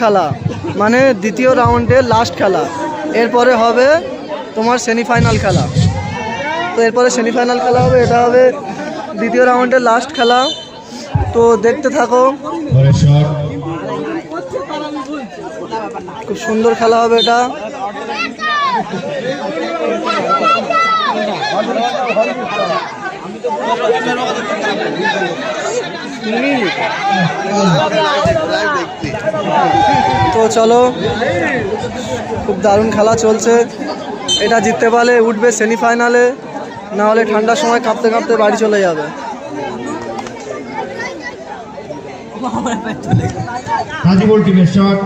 খেলা মানে দ্বিতীয় রাউন্ডের লাস্ট খেলা। এরপরে হবে তোমার সেমিফাইনাল খেলা। তো এরপরে সেমিফাইনাল খেলা হবে, এটা হবে দ্বিতীয় রাউন্ডের লাস্ট খেলা। তো দেখতে থাকো। খুব সুন্দর খেলা হবে এটা। তো চলো খুব দারুণ খেলা চলছে। এটা জিততে পারলে উঠবে সেমিফাইনালে না হলে ঠান্ডার সময় কাঁপতে কাঁপতে বাড়ি চলে যাবে। টিমের শট।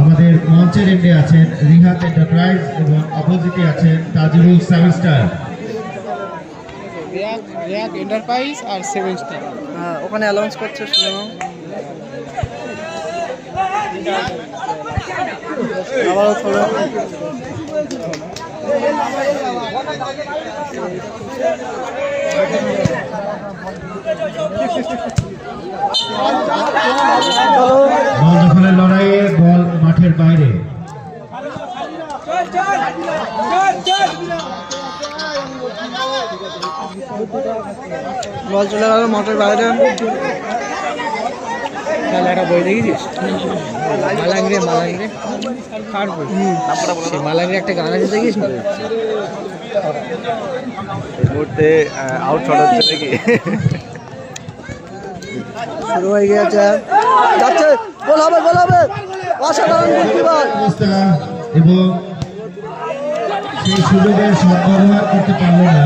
আমাদের মঞ্চের এন্ডে আছেন রিহাত এন্টারপ্রাইজ এবং অপোজিটে আছেন Tajirul semester. Rack rack enterprise আর সেভেন স্টার হ্যাঁ ওখানে অ্যালাউন্স করছে শুনে আবারও থোড়ো চলো মঞ্চখানের লড়াইয়ে বল মাঠের বাইরে। বল চলে গেল মাঠের বাইরে একটা বই দেখেছিস মালাঙ্গিরে মালাঙ্গিরে। কার বই? সে মালাঙ্গিরে একটা গান আছে দেখিস মুহূর্তে আউট শট হচ্ছে নাকি? শুরু হয়ে গিয়েছে। যাচ্ছে। গোল হবে গোল হবে। অসাধারণ গোলকিপার। এবং সেই সুযোগের সদ্ব্যবহার করতে পারল না।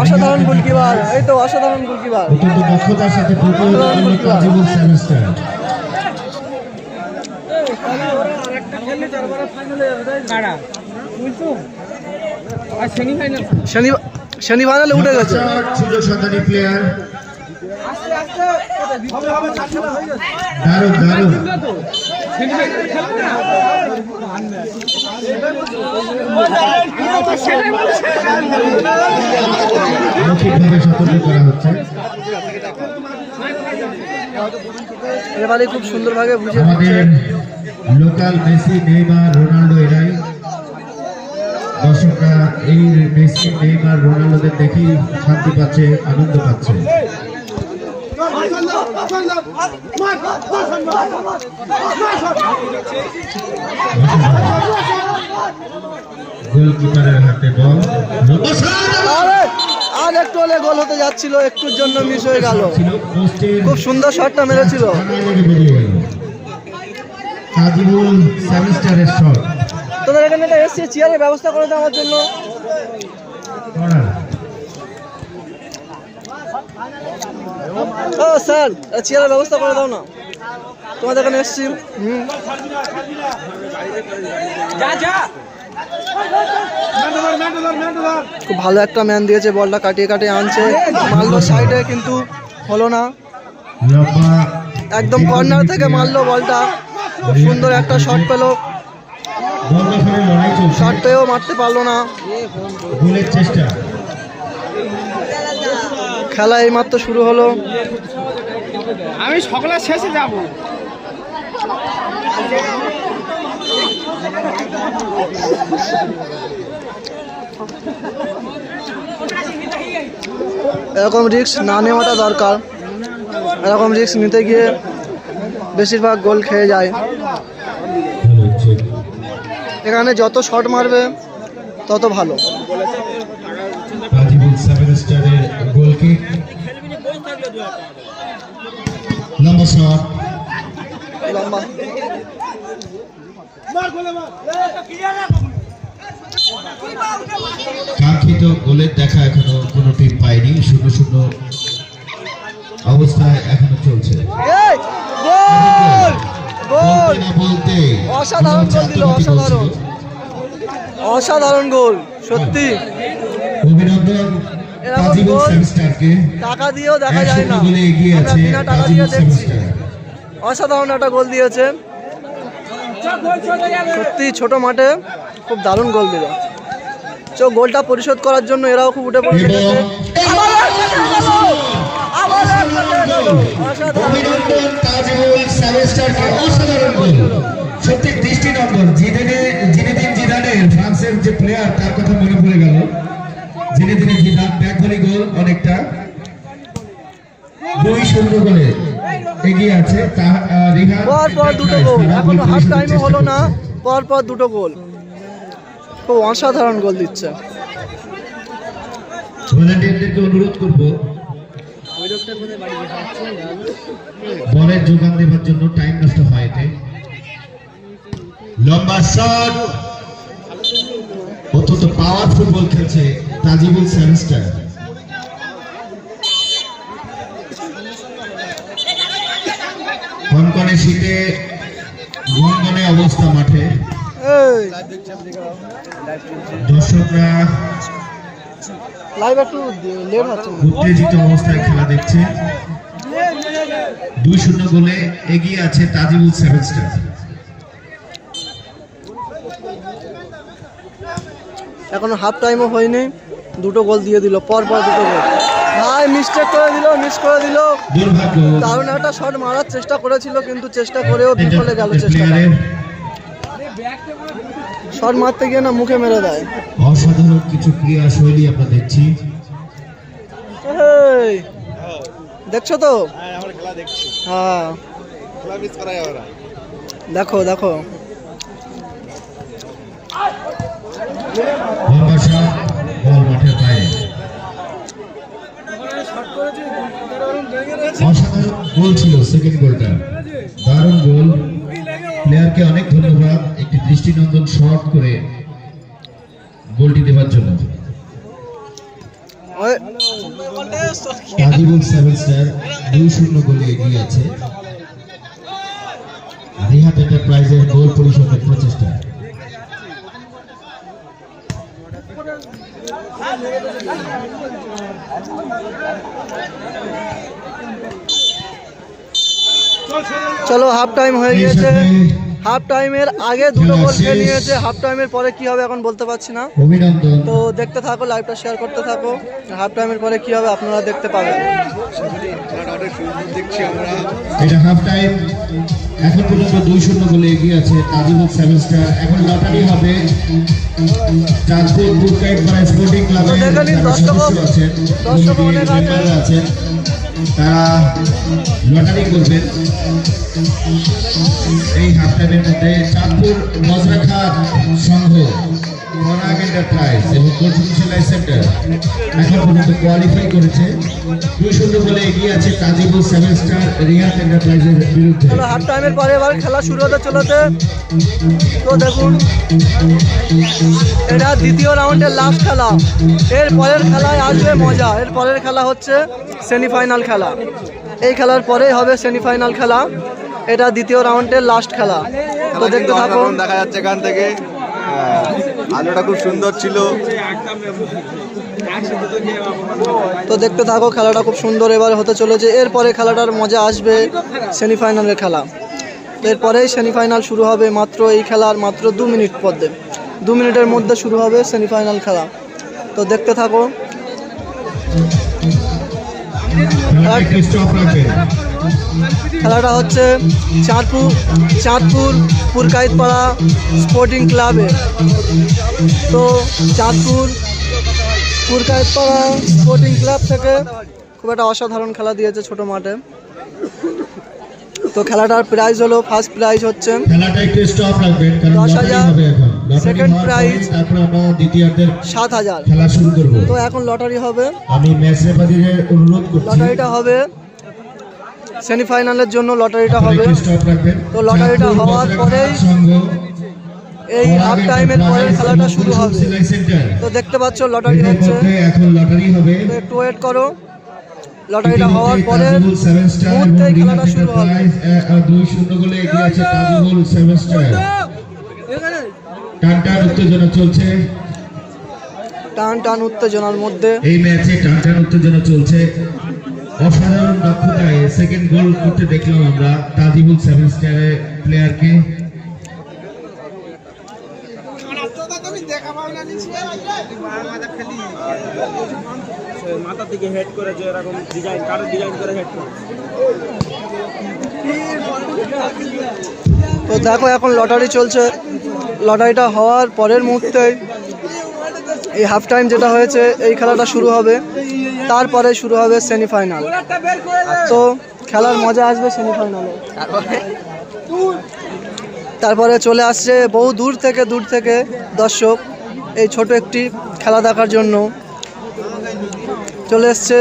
অসাধারণ গোলকিপার এই তো অসাধারণ গোলকিপার। অত্যন্ত দক্ষতার সাথে ফুটবল সেমিস্টার। কারা? বুঝছ আর সেমিফাইনাল শনি সেমিফাইনালে উঠে গেছে। সুযোগ সন্ধানী প্লেয়ার দারুণ দারুণ। এবারে খুব সুন্দরভাবে বুঝে লোকাল মেসি নেইমার রোনাল্ডো এরাই। দর্শকরা এই মেসি নেইমার রোনাল্ডোদের দেখেই শান্তি পাচ্ছে আনন্দ পাচ্ছে। গোলকিপারের আর একটু হলে গোল হতে যাচ্ছিল, একটুর জন্য মিস হয়ে গেল। খুব সুন্দর শটটা মেরেছিল। তোদের এখানে একটা এসছি চেয়ারের ব্যবস্থা করে দেওয়ার জন্য। ও স্যার চেয়ারের ব্যবস্থা করে দাও না। তোমাদের এখানে এসছি। হুম খুব ভালো একটা ম্যান দিয়েছে বলটা কাটিয়ে কাটিয়ে আনছে। মারলো সাইডে কিন্তু হলো না। একদম কর্নার থেকে মারলো বলটা। খুব সুন্দর একটা শট পেল। শট পেয়েও মারতে পারল না। চেষ্টা। খেলা এইমাত্র শুরু হলো। আমি সকালের শেষে যাব। এরকম রিক্স না নেওয়াটা দরকার। এরকম রিক্স নিতে গিয়ে বেশিরভাগ গোল খেয়ে যায়। এখানে যত শট মারবে তত ভালো। লম্বা শট কাঙ্ক্ষিত গোলের দেখা এখনও কোনো টিম পায়নি। শূন্য শূন্য অবস্থায় এখনও চলছে। বলতে বলতে অসাধারণ গোল দিল, অসাধারণ। অসাধারণ গোল সত্যি। অভিনন্দন এরকম গোল টাকা দিয়েও দেখা যায় না। শূন্য আমরা বিনা টাকা দিয়ে দেখছি। অসাধারণ একটা গোল দিয়েছে। সত্যি ছোট মাঠে খুব দারুণ গোল দিল। চো গোলটা পরিশোধ করার জন্য এরাও খুব উঠে পড়ে সত্যি দৃষ্টিনন্দন জিনেদিনে জিনেদিন জিদানের ফ্রান্সের যে প্লেয়ার তার কথা মনে পড়ে গেল। জিনেদিনে জিদান ব্যাকভলি গোল অনেকটা। দুই শূন্য গোলে এগিয়ে আছে তা রিহান পর পর দুটো গোল। এখনও হাফ টাইমও হলো না। পর পর দুটো গোল। খুব অসাধারণ গোল দিচ্ছে। ভলান্টিয়ারদেরকে অনুরোধ করব বলের যোগান দেওয়ার জন্য টাইম নষ্ট হয় এতে লম্বা শট অত্যন্ত পাওয়ার ফুটবল খেলছে তাজিবুল সেমিস্টার কনকনে শীতে গনগনে অবস্থা মাঠে। দর্শকরা উত্তেজিত অবস্থায় খেলা দেখছে। দুই শূন্য গোলে এগিয়ে আছে তাজিবুল সেভেন স্টার এখনও হাফ টাইমও হয়নি। দুটো গোল দিয়ে দিল পর পর দুটো গোল। ভাই মিস্টেক করে দিল মিস করে দিল। দুর্ভাগ্য। দারুণ একটা শট মারার চেষ্টা করেছিল কিন্তু চেষ্টা করেও বিফলে গেল চেষ্টা শট মারতে গিয়ে না মুখে মেরে দেয়। অসাধারণ কিছু ক্রিয়া শৈলী আমরা দেখছি। দেখছ তো? আমরা হ্যাঁ। আমরা দেখো দেখো লম্বা শট বল মাঠের বাইরে অসাধারণ গোল ছিল সেকেন্ড গোলটা দারুণ গোল প্লেয়ারকে অনেক ধন্যবাদ। একটি দৃষ্টিনন্দন শট করে গোলটি দেওয়ার জন্য। ওই, তাজিবুল সেভেন স্টার দুই শূন্য গোলে এগিয়ে আছে। রিহাত এন্টারপ্রাইজের গোল পরিশোধের প্রচেষ্টা। চলো হাফ টাইম হয়ে গিয়েছে। হাফ টাইমের আগে দুটো গোল খেয়ে নিয়েছে। হাফ টাইমের পরে কি হবে এখন বলতে পারছি না। তো দেখতে থাকো লাইভটা শেয়ার করতে থাকো। হাফ টাইমের পরে কি হবে আপনারা দেখতে পাবেন। এটা হাফ টাইম এখন পর্যন্ত দুই শূন্য গোলে এগিয়ে আছে তাজিবুল সেভেন স্টার এখন লটারি হবে চাঁদপুর বুটকাইট পাড়া স্পোর্টিং অনেক আছে। আছেন তারা লটারি করবেন। এই হাফ টাইমের চাঁদপুর মজরা খাত সংঘ পরে এবার খেলা শুরু হতে তো দেখুন, এটা দ্বিতীয় রাউন্ডের লাস্ট খেলা। এর পরের খেলায় আসবে মজা। এর পরের খেলা হচ্ছে সেমিফাইনাল খেলা। এই খেলার পরেই হবে সেমিফাইনাল খেলা। এটা দ্বিতীয় রাউন্ডের লাস্ট খেলা। তো দেখতে থাকো দেখা যাচ্ছে এখান থেকে। আলোটা খুব সুন্দর ছিল। তো দেখতে থাকো খেলাটা খুব সুন্দর এবার হতে চলেছে। এরপরে খেলাটার মজা আসবে সেমিফাইনালের খেলা। এরপরেই সেমিফাইনাল শুরু হবে মাত্র এই খেলার মাত্র দু মিনিট মধ্যে দু মিনিটের মধ্যে শুরু হবে সেমিফাইনাল খেলা। তো দেখতে থাকো। খেলাটা হচ্ছে চাঁদপুর চাঁদপুর পুরকাইতপাড়া স্পোর্টিং ক্লাবে তো চাঁদপুর পুরকাইতপাড়া স্পোর্টিং ক্লাব থেকে খুব একটা অসাধারণ খেলা দিয়েছে ছোট মাঠে। তো খেলাটার প্রাইজ হলো ফার্স্ট প্রাইজ হচ্ছে দশ হাজার, হবে এখন লটারি second হওয়ার prize। পরে তারপর আমরা দ্বিতীয়ার্ধের সাত হাজার। খেলা শুরু করব। তো এখন লটারি হবে। আমি ম্যাচ রেফারিদের অনুরোধ করছি। লটারিটা হবে। সেমিফাইনালের জন্য লটারিটা হবে। তো লটারিটা হওয়ার পরেই এই হাফ টাইমের পরের খেলাটা শুরু হবে। তো দেখতে পাচ্ছ লটারি হচ্ছে। এখন লটারি হবে। একটু ওয়েট করো। লটারিটা হওয়ার পরে মুহূর্তেই খেলাটা শুরু হবে। দুই শূন্য গোলে এগিয়ে আছে তাজুল সেভেন স্টার টান টান উত্তেজনা চলছে। টান টান উত্তেজনার মধ্যে। এই ম্যাচে টান টান উত্তেজনা চলছে। অসাধারণ দক্ষতায় সেকেন্ড গোল করতে দেখলাম আমরা তাজিবুল সেভেন স্টারের প্লেয়ারকে মাথা থেকে হেড করে যে এরকম ডিজাইন কারও ডিজাইন করে হেড করে। তো দেখো এখন লটারি চলছে। লটারিটা হওয়ার পরের মুহূর্তেই এই হাফ টাইম যেটা হয়েছে, এই খেলাটা শুরু হবে। তারপরে শুরু হবে সেমিফাইনাল তো খেলার মজা আসবে সেমিফাইনালে তারপরে চলে আসছে বহু দূর থেকে দূর থেকে দর্শক এই ছোট একটি খেলা দেখার জন্য। চলে এসছে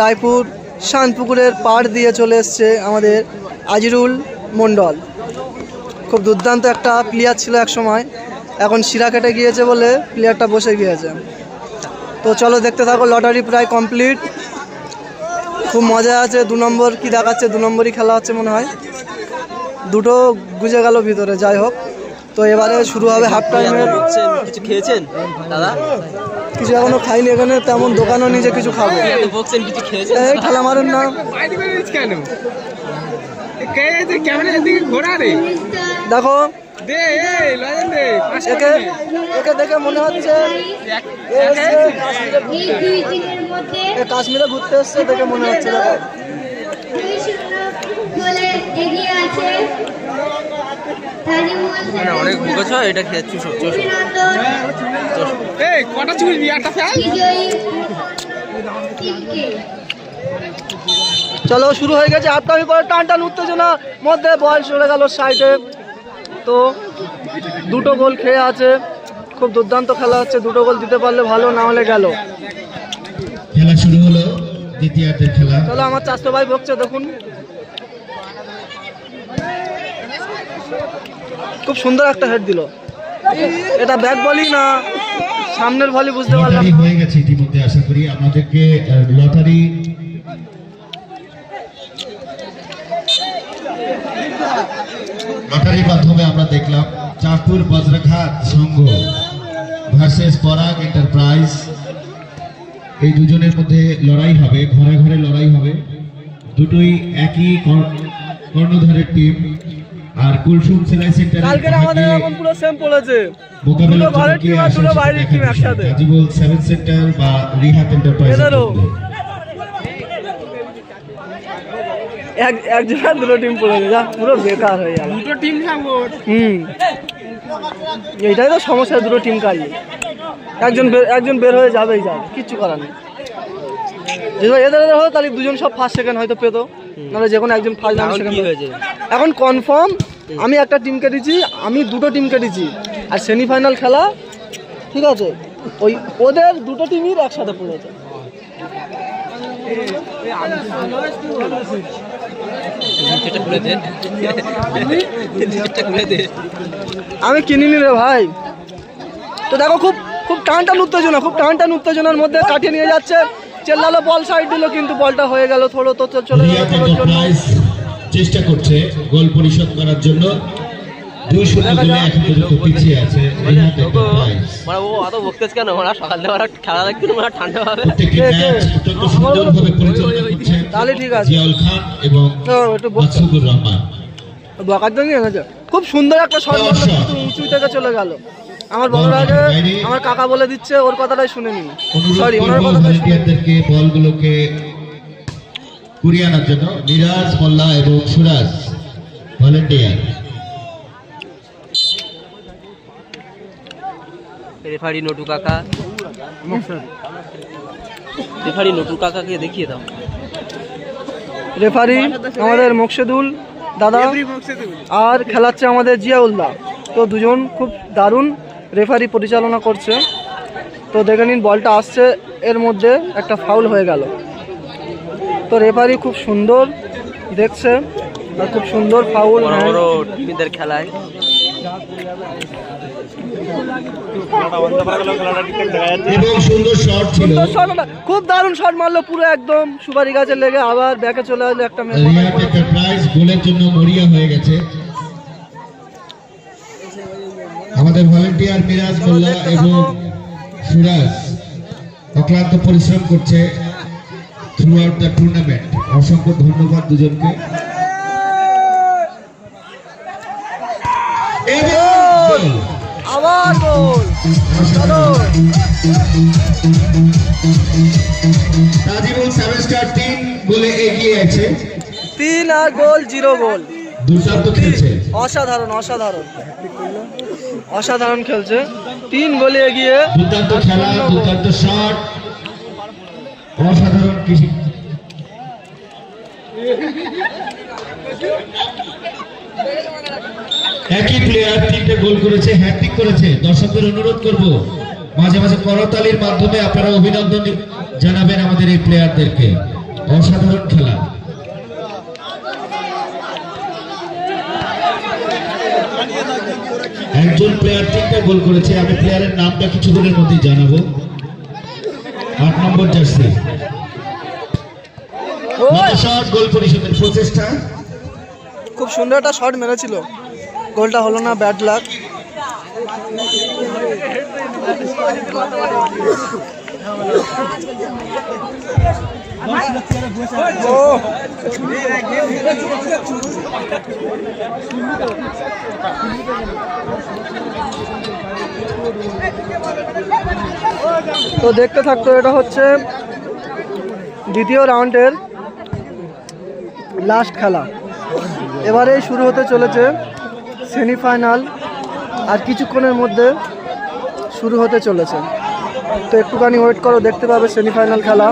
রায়পুর শানপুকুরের পাড় দিয়ে চলে এসছে আমাদের আজিরুল মণ্ডল। খুব দুর্দান্ত একটা প্লেয়ার ছিল এক সময় এখন শিরা কেটে গিয়েছে বলে প্লেয়ারটা বসে গিয়েছে। তো চলো দেখতে থাকো লটারি প্রায় কমপ্লিট খুব মজা আছে দু নম্বর কি দেখাচ্ছে দু নম্বরই খেলা হচ্ছে মনে হয়। দুটো গুজে গেল ভিতরে যাই হোক। তো এবারে শুরু হবে হাফ টাইমের কিছু খেয়েছেন দাদা? কিছু এখনও খাইনি এখানে তেমন দোকানও নিজে কিছু খাব। এই খেলা মারেন না। ঘোরা রে? দেখো। দে এই লজেন দে পাঁচ একে একে দেখে মনে হচ্ছে এ কাশ্মীরে ঘুরতে। এসছে দেখে মনে হচ্ছে দেখো। অনেক ভুগেছ এটা খেয়েছি সবজি এই কটা চুল বিয়ারটা ফেল? চলো শুরু হয়ে গেছে। টাইম পরে টান টান উত্তেজনা মধ্যে বল চলে গেল সাইডে। তো দুটো গোল খেয়ে আছে। খুব দুর্দান্ত খেলা হচ্ছে দুটো গোল দিতে পারলে ভালো না হলে গেল। খেলা শুরু হলো দ্বিতীয়ার্ধের খেলা। চলো আমার চাষতো ভাই বকছে দেখুন। খুব সুন্দর একটা হেড দিল। এটা ব্যাক বলই না সামনের ভলি বুঝতে পারলাম হয়ে গেছে ইতিমধ্যে আশা করি। আমাদেরকে লটারি লটারির মাধ্যমে আমরা দেখলাম চাঁদপুর বজ্রঘাট সংঘ ভার্সেস পরাগ এন্টারপ্রাইজ এই দুজনের মধ্যে লড়াই হবে ঘরে ঘরে লড়াই হবে। দুটোই একই কর্ণধারের টিম আর কুলসুম সেলাই সেন্টার কালকের আমাদের এখন পুরো সেম পড়েছে মোকাবেলা ঘরের team আর দুটো বাইরের team একসাথে। গাজীবল সেভেন সেন্টার বা রিহাত এন্টারপ্রাইজ এক একজনের দুটো টিম পড়েছে যা পুরো বেকার হয়ে গেল। দুটো টিম হুম। এইটাই তো সমস্যা দুটো টিম কাজে। একজন একজন বের হয়ে যাবেই যাবে কিচ্ছু করার নেই। যদি এদের এদের হতো তাহলে দুজন সব ফার্স্ট সেকেন্ড হয়তো পেতো। নাহলে যে কোনো একজন ফার্স্ট এখন সেকেন্ড এখন কনফার্ম আমি একটা টিম কেটেছি আমি দুটো টিম কেটেছি। আর সেমিফাইনাল খেলা ঠিক আছে ওই ওদের দুটো টিমই একসাথে পড়েছে। আমি কিনিনি রে ভাই। তো দেখো খুব খুব টান টান উত্তেজনা, খুব টান টান উত্তেজনার মধ্যে কাটিয়ে নিয়ে যাচ্ছে। চেল্লালো বল সাইড দিল, কিন্তু বলটা হয়ে গেল, থোড়ো, তো চলে চেষ্টা করছে গোল পরিশোধ করার জন্য। পিছিয়ে আছে মানে ও অত বকতেছ কেন? ওরা সকাল থেকে খেলা দেখতে ওরা ঠান্ডা তাহলে ঠিক আছে। এবং বকার জন্য খুব সুন্দর একটা শট উঁচু থেকে চলে গেল। আমার বলার আগে আমার কাকা বলে দিচ্ছে ওর কথাটাই শুনে নিন। সরি ওনার কথাটাই বলগুলোকে কুড়িয়ে আনার জন্য। মিরাজ মোল্লা এবং সুরাজ। ভলেন্টিয়ার। রেফারি নটু কাকা রেফারি নটু কাকাকে দেখিয়ে দাও। রেফারি আমাদের মোকশেদুল দাদা আর খেলাচ্ছে আমাদের জিয়াউল্লাহ তো দুজন খুব দারুণ রেফারি পরিচালনা করছে। তো দেখে নিন বলটা আসছে এর মধ্যে একটা ফাউল হয়ে গেল। তো রেফারি খুব সুন্দর দেখছে আর খুব সুন্দর ফাউল বড় খেলায় এবং সুন্দর শট ছিল সুন্দর শট খুব দারুণ শট মারলো পুরো একদম সুপারি গাছে লেগে। আবার ব্যাকে চলে আসলো একটা গোলের জন্য মরিয়া হয়ে গেছে। আমাদের ভলেন্টিয়ার মিরাজ মোল্লা এবং সুরাজ অক্লান্ত পরিশ্রম করছে থ্রু আউট দ্য টুর্নামেন্ট অসংখ্য ধন্যবাদ দুজনকে। এবং। আবার গোল চলো তাজিবুল সেভেন স্টার তিন গোলে এগিয়ে আছে। তিন আর গোল জিরো গোল। অসাধারণ অসাধারণ। অসাধারণ খেলছে। তিন গোলে এগিয়ে। দুর্দান্ত খেলা দুর্দান্ত শট অসাধারণ কৃষি একই প্লেয়ার তিনটে গোল করেছে হ্যাট্রিক করেছে। দর্শকদের অনুরোধ করব মাঝে মাঝে করতালির মাধ্যমে আপনারা অভিনন্দন জানাবেন আমাদের এই প্লেয়ারদেরকে। অসাধারণ খেলা। একজন প্লেয়ার তিনটা গোল করেছে আমি প্লেয়ারের নামটা কিছুদিনের মধ্যে জানাব। আট নম্বর জার্সি। শট গোল পরিশোধের প্রচেষ্টা। খুব সুন্দর একটা শট মেরেছিল। গোলটা হলো না ব্যাড লাক তো দেখতে থাকতো এটা হচ্ছে দ্বিতীয় রাউন্ডের লাস্ট খেলা। এবারে শুরু হতে চলেছে। সেমিফাইনাল আর কিছুক্ষণের মধ্যে শুরু হতে চলেছে। তো একটুখানি ওয়েট করো দেখতে পাবে সেমিফাইনাল খেলা।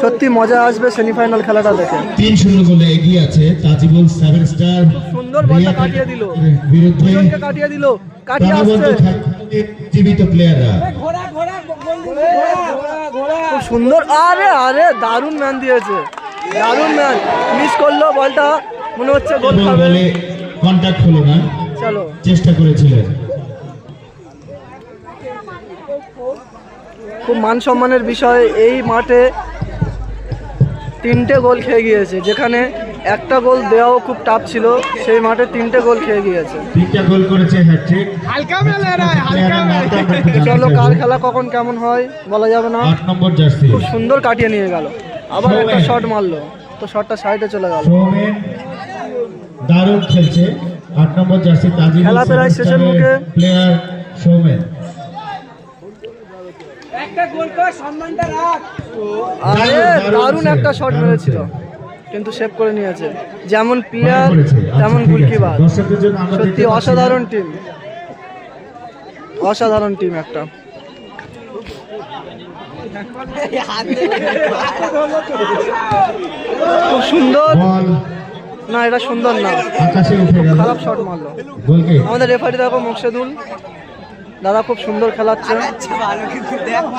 সত্যি মজা আসবে সেমিফাইনাল খেলাটা দেখে। তিন শূন্য গোলে এগিয়ে আছে তাজিবুল সেভেন স্টার সুন্দর বলটা কাটিয়ে দিল। বিরুদ্ধে দুজনকে কাটিয়ে দিল। কাটিয়ে আসছে। জীবিত প্লেয়াররা খুব সুন্দর। আরে আরে দারুণ ম্যান দিয়েছে। দারুণ ম্যান মিস করল বলটা। মনে হচ্ছে গোল খাবে। বলে কন্ট্যাক্ট হলো না। চেষ্টা করেছিলেন। খুব মান সম্মানের বিষয় এই মাঠে তিনটে গোল খেয়ে গিয়েছে। যেখানে একটা গোল দেওয়াও খুব টাফ ছিল সেই মাঠে তিনটে গোল খেয়ে গিয়েছে। তিনটা গোল করেছে হ্যাট্রিক হালকা চলো কার খেলা কখন কেমন হয় বলা যাবে না। আট নম্বর জার্সি। খুব সুন্দর কাটিয়ে নিয়ে গেল। আবার একটা শট মারলো তো শটটা সাইডে চলে গেল। সৌমেন। দারুণ খেলছে। আট নম্বর জার্সি মুখে। প্লেয়ার সৌমেন। আরে দারুণ, একটা শট দারুণ মেরেছিল। কিন্তু সেভ করে নিয়েছে। যেমন প্লেয়ার আচ্ছা, তেমন ঠিক গোলকিপার দর্শকদের জন্য আমরা সত্যি। অসাধারণ টিম অসাধারণ টিম একটা। খুব সুন্দর। না এটা সুন্দর না। আকাশে উঠে গেল। খারাপ শট মারলো। গোলকে? আমাদের রেফারি দেখো মুকসেদুল। দাদা খুব সুন্দর খেলাচ্ছে।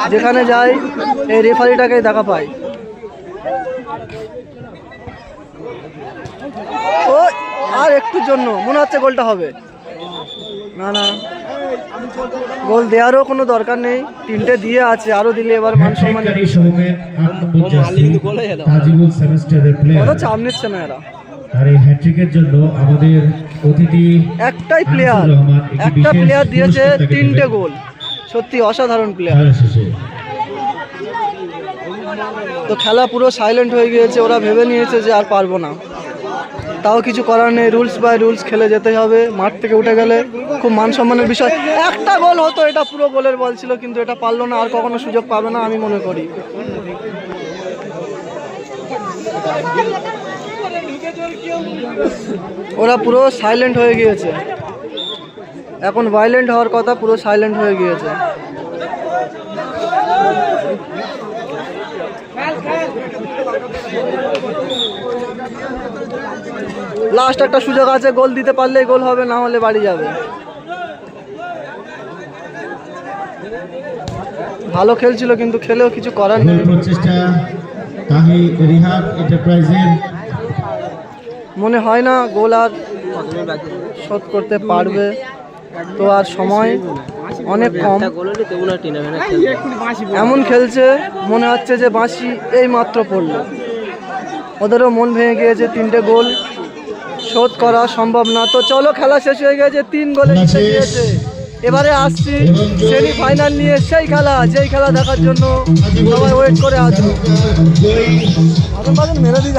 যেখানে যাই এই রেফারিটাকে দেখা পাই। ও আর একটুর জন্য। মনে হচ্ছে গোলটা হবে। না না। গোল দেওয়ারও কোনো দরকার নেই। তিনটে দিয়ে আছে আরও দিলে এবার মান সম্মান। চাপ নিচ্ছে না এরা। আর এই হ্যাট্রিকের জন্য আমাদের অতিথি একটাই প্লেয়ার একটি প্লেয়ার দিয়েছে তিনটে গোল। সত্যি অসাধারণ প্লেয়ার তো খেলা পুরো সাইলেন্ট হয়ে গিয়েছে ওরা ভেবে নিয়েছে যে আর পারব না। তাও কিছু করার নেই রুলস বাই রুলস খেলে যেতে হবে মাঠ থেকে উঠে গেলে খুব মান সম্মানের বিষয়। একটা গোল হতো এটা পুরো গোলের বল ছিল কিন্তু এটা পারল না আর কখনো সুযোগ পাবে না আমি মনে করি। ওরা পুরো সাইলেন্ট হয়ে গিয়েছে। এখন ভাইলেন্ট হওয়ার কথা পুরো সাইলেন্ট হয়ে গিয়েছে। লাস্ট একটা সুযোগ আছে, গোল দিতে পারলেই গোল হবে, না হলে বাড়ি যাবে। ভালো খেলছিল কিন্তু খেলেও কিছু করার নেই। প্রচেষ্টা তাহি রিহাব এন্টারপ্রাইজের মনে হয় না গোল আর শোধ করতে পারবে। তো আর সময় অনেক কম। এমন খেলছে মনে হচ্ছে যে বাঁশি এই মাত্র পড়ল। ওদেরও মন ভেঙে গিয়েছে তিনটে গোল। শোধ করা সম্ভব না। তো চলো খেলা শেষ হয়ে গেছে তিন গোলে জিতে গিয়েছে। এবারে আসছি সেমি ফাইনাল নিয়ে সেই খেলা যেই খেলা দেখার জন্য। সবাই ওয়েট করে আসব মেরে দিই